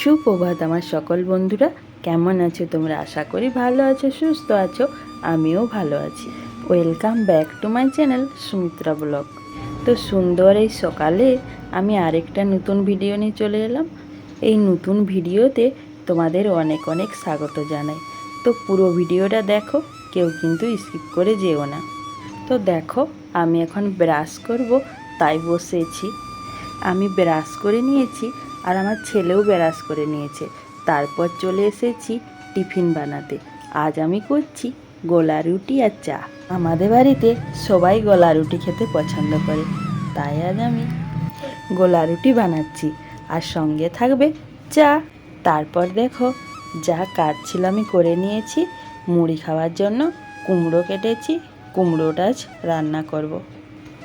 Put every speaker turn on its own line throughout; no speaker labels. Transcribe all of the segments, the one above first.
সুপ্রভাত আমার সকল বন্ধুরা। কেমন আছো তোমরা? আশা করি ভালো আছো, সুস্থ আছো, আমিও ভালো আছি। Welcome back to my channel Sumitra blog. তো সুন্দর এই সকালে আমি আরেকটা নতুন ভিডিও নিয়ে চলে এলাম। এই নতুন ভিডিওতে তোমাদের অনেক অনেক স্বাগত জানাই। তো পুরো ভিডিওটা দেখো, কেউ কিন্তু স্কিপ করে যেও না। তো দেখো, আমি এখন ব্রাশ করব, তাই বসেছি। আমি ব্রাশ করে নিয়েছি আর আমার ছেলেও ব্রাশ করে নিয়েছে। তারপর চলে এসেছি টিফিন বানাতে। আজ আমি করছি গোলা রুটি আর চা। আমাদের বাড়িতে সবাই গোলা রুটি খেতে পছন্দ করে। তাই আজ আমি গোলা রুটি বানাচ্ছি আর সঙ্গে থাকবে চা। তারপর দেখো, যা কাজ ছিল আমি করে নিয়েছি। মুড়ি খাওয়ার জন্য কুমড়ো কেটেছি। কুমড়োটা আজ রান্না করব।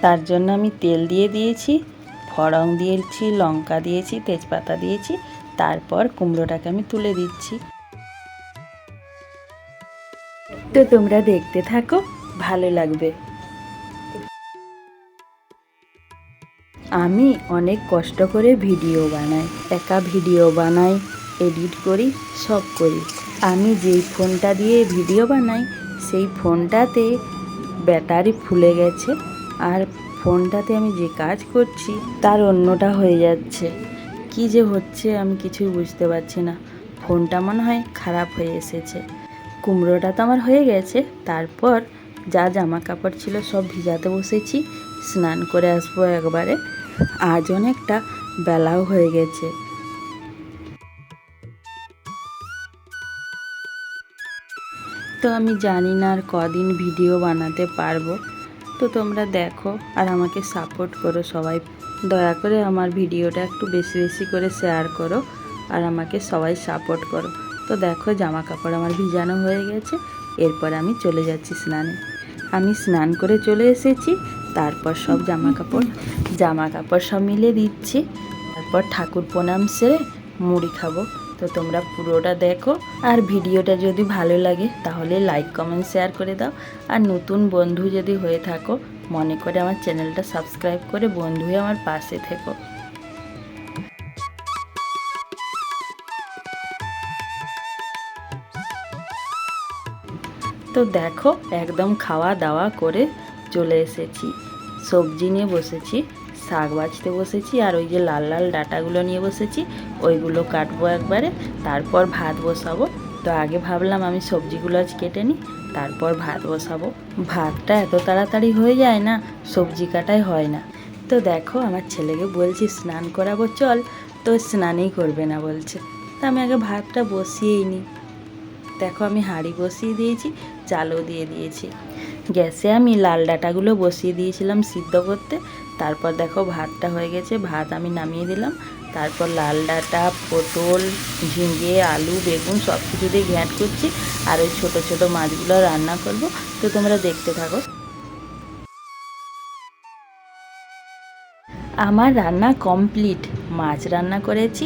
তার জন্য আমি তেল দিয়ে দিয়েছি, ফড়ং দিয়েছি, লঙ্কা দিয়েছি, তেজপাতা দিয়েছি, তারপর কুমড়োটাকে আমি তুলে দিচ্ছি। তো তোমরা দেখতে থাকো, ভালো লাগবে। আমি অনেক কষ্ট করে ভিডিও বানাই, একা ভিডিও বানাই, এডিট করি, সব করি। আমি যেই ফোনটা দিয়ে ভিডিও বানাই, সেই ফোনটাতে ব্যাটারি ফুলে গেছে আর ফোনটাতে আমি যে কাজ করছি তার অন্যটা হয়ে যাচ্ছে। কি যে হচ্ছে আমি কিছুই বুঝতে পারছি না। ফোনটা মনে হয় খারাপ হয়ে এসেছে। কুমড়োটা তো আমার হয়ে গেছে। তারপর যা জামা কাপড় ছিল সব ভিজাতে বসেছি। স্নান করে আসব একবারে। আজ অনেকটা বেলাও হয়ে গেছে। তো আমি জানি না আর কদিন ভিডিও বানাতে পারব। তো তোমরা দেখো আর আমাকে সাপোর্ট করো সবাই। দয়া করে আমার ভিডিওটা একটু বেশি বেশি করে শেয়ার করো আর আমাকে সবাই সাপোর্ট করো। তো দেখো জামা কাপড় আমার ভিজানো হয়ে গেছে। এরপর আমি চলে যাচ্ছি স্নানে। আমি স্নান করে চলে এসেছি, তারপর সব জামা কাপড় জামা কাপড় সব মিলে দিচ্ছি। তারপর ঠাকুর প্রণাম সেরে মুড়ি খাব। তো তোমরা পুরোটা দেখো। আর ভিডিওটা যদি ভালো লাগে, তাহলে লাইক কমেন্ট শেয়ার করে দাও। আর নতুন বন্ধু যদি হয়ে থাকো, মনে করে আমার চ্যানেলটা সাবস্ক্রাইব করে বন্ধু হয়ে আমার পাশে থেকো। তো দেখো, একদম খাওয়া দাওয়া করে চলে এসেছি। সবজি নিয়ে বসেছি। শাক বাছতে বসেছি আর ওই যে লাল লাল ডাটাগুলো নিয়ে বসেছি, ওইগুলো কাটবো একবারে, তারপর ভাত বসাবো। তো আগে ভাবলাম আমি সবজিগুলো আজ কেটে নিই, তারপর ভাত বসাবো। ভাতটা এত তাড়াতাড়ি হয়ে যায় না, সবজি কাটাই হয় না। তো দেখো আমার ছেলেকে বলছি, স্নান করাবো, চল। তো স্নানই করবে না বলছে। তা আমি আগে ভাতটা বসিয়েই নিই। দেখো আমি হাঁড়ি বসিয়ে দিয়েছি, চালও দিয়ে দিয়েছি। গ্যাসে আমি লাল ডাটাগুলো বসিয়ে দিয়েছিলাম সিদ্ধ করতে। তারপর দেখো ভাতটা হয়ে গেছে, ভাত আমি নামিয়ে দিলাম। তারপর লাল ডাটা, পটল, ঝিঙে, আলু, বেগুন সব কিছু দিয়ে ঘ্যাঁট করছি আর ওই ছোটো ছোটো মাছগুলো রান্না করব। তো তোমরা দেখতে থাকো। আমার রান্না কমপ্লিট। মাছ রান্না করেছি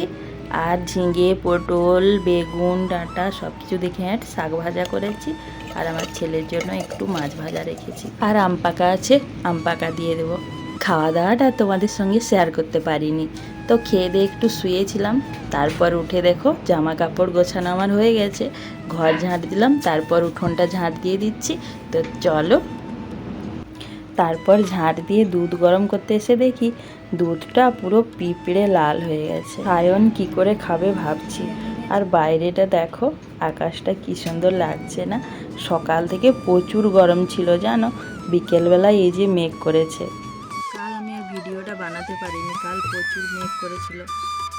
আর ঝিঙে, পটল, বেগুন, ডাঁটা সব কিছু দেখে হ্যাঁ শাক ভাজা করেছি। আর আমার ছেলের জন্য একটু মাছ ভাজা রেখেছি। আর আম পাকা আছে, আম পাকা দিয়ে দেবো। খাওয়া দাওয়াটা তোমাদের সঙ্গে শেয়ার করতে পারিনি। তো খেয়ে দিয়ে একটু শুয়েছিলাম, তারপর উঠে দেখো জামা কাপড় গোছানো আমার হয়ে গেছে। ঘর ঝাঁট দিলাম, তারপর উঠোনটা ঝাঁট দিয়ে দিচ্ছি। তো চলো। তারপর ঝাঁট দিয়ে দুধ গরম করতে এসে দেখি দুধটা পুরো পিঁপড়ে লাল হয়ে গেছে। সায়ন কি করে খাবে ভাবছি। আর বাইরেটা দেখো, আকাশটা কি সুন্দর লাগছে না? সকাল থেকে প্রচুর গরম ছিল, জানো? বিকেলবেলায় এই যে মেঘ করেছে। কাল আমি আর ভিডিওটা বানাতে পারিনি, কাল প্রচুর মেঘ করেছিল।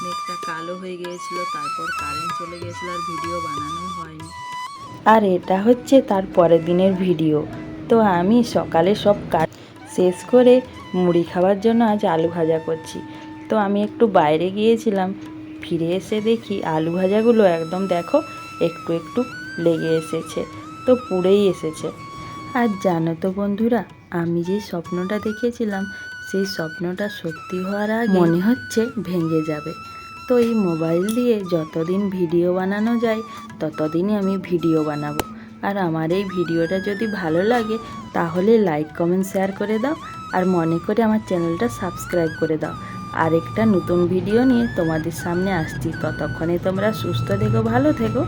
মেঘটা কালো হয়ে গিয়েছিল, তারপর কারেন্ট চলে গিয়েছিল আর ভিডিও বানানো হয়নি। আর এটা হচ্ছে তার পরের দিনের ভিডিও। তো আমি সকালে সব কাজ শেষ করে মুড়ি খাওয়ার জন্য আজ আলু ভাজা করছি। তো আমি একটু বাইরে গিয়েছিলাম ফিরে এসে দেখি আলু ভাজাগুলো একদম দেখো একটু একটু লেগে এসেছে, তো পুড়েই এসেছে। আর জানো তো বন্ধুরা, আমি যে স্বপ্নটা দেখেছিলাম, সেই স্বপ্নটা সত্যি হওয়ার আগে মনে হচ্ছে ভেঙে যাবে। তো এই মোবাইল দিয়ে যতদিন ভিডিও বানানো যায়, ততদিনই আমি ভিডিও বানাবো। আর আমার এই ভিডিওটা যদি ভালো লাগে, তাহলে লাইক, কমেন্ট, শেয়ার করে দাও। আর মনে করে আমার চ্যানেলটা সাবস্ক্রাইব করে দাও। আরেকটা নতুন ভিডিও নিয়ে তোমাদের সামনে আসছি। ততক্ষণে তোমরা সুস্থ থেকো ভালো থেকো।